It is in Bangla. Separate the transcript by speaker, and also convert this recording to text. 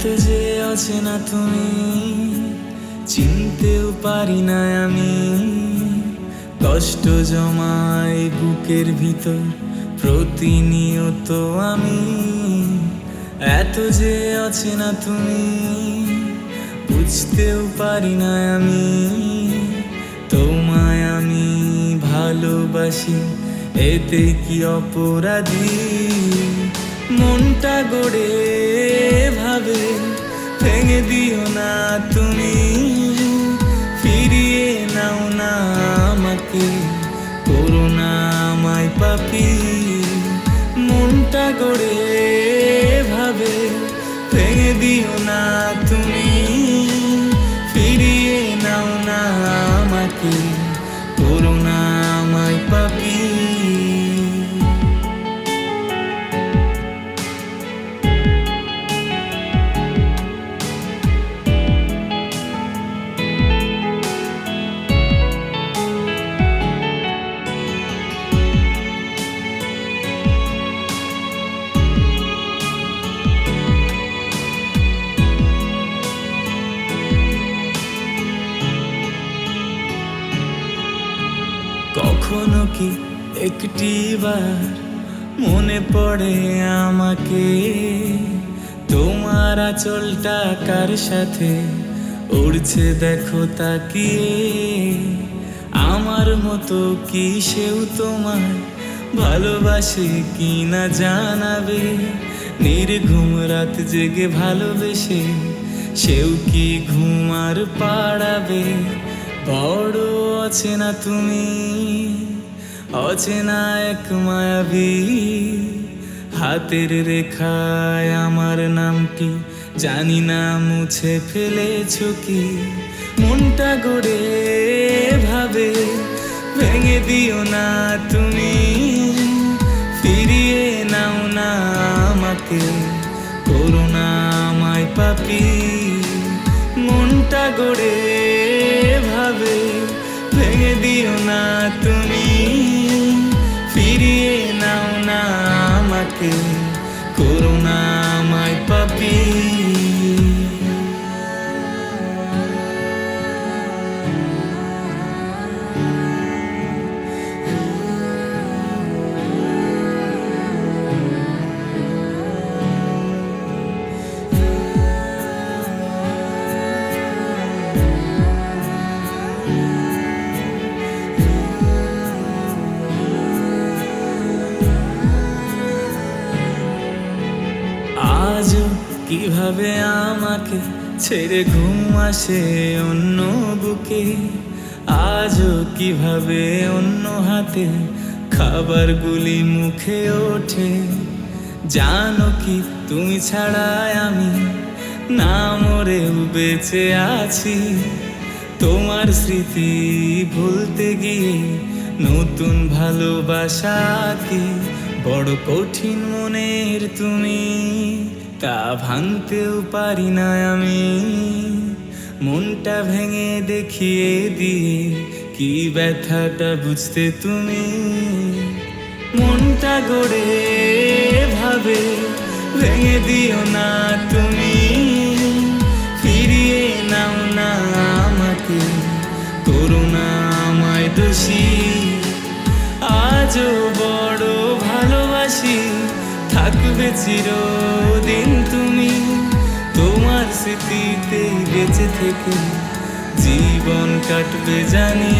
Speaker 1: অচেনা তুমি, চিনতেও পারি না আমি। কষ্ট জমায় বুকের ভিতর, প্রতিনিয়ত আমি। এত যে অচেনা তুমি, বুঝতেও পারি না আমি। তোমায় আমি ভালোবাসি, এতে কি অপরাধী? মনটা গড়ে ভাবে, ভেঙে দিও না তুমি। ফিরিয়ে নাও না আমাকে, করো না আমায় পাপি। মনটা গড়ে ভাবে, ভেঙে দিও না তুমি। ফিরিয়ে নাও না আমাকে, করো না কখনো কি একটি বার মনে পড়ে আমাকে? তোমার আঁচলটা কার সাথে উড়ছে দেখো তাকিয়ে? আমার মতো কি সেও তোমার ভালোবাসে কি না জানাবে? নির্ঘুম রাত জেগে ভালোবেসে সেও কি ঘুমার পাড়াবে? বড় অচেনা তুমি, অচেনা এক মায়াবী। হাতের রেখায় আমার নাম নামটি জানি না, মুছে ফেলেছো কি? মনটা গড়ে ভাবে, ভেঙে দিও না তুমি। ফিরিয়ে নাও না আমাকে, করো না আমায় পাপি। মনটা গড়ে ভাবে, ভেঙে দিও না তুমি। ফিরিয়ে নাও না আমাকে, করো না আমায় পাপি। কীভাবে আমাকে ছেড়ে ঘুম আসে অন্য বুকে? আজও কীভাবে অন্য হাতে খাবারগুলি মুখে ওঠে? জানো কি তুমি ছাড়াই আমি না মরেও বেঁচে আছি? তোমার স্মৃতি ভুলতে গিয়ে নতুন ভালোবাসা কি? বড় কঠিন মনের তুমি। তা ভাঙতেও পারি না আমি। মনটা ভেঙে দেখিয়ে দিয়ে কি ব্যথাটা বুঝতে তুমি? মনটা গড়ে ভাবে ভেঙে দিও না তুমি। ফিরিয়ে নাও না আমাকে করুণা আমায় দোষী। আজও বড় ভালোবাসি, থাকবে চিরদিন। থেকে জীবন কাটবে জানি।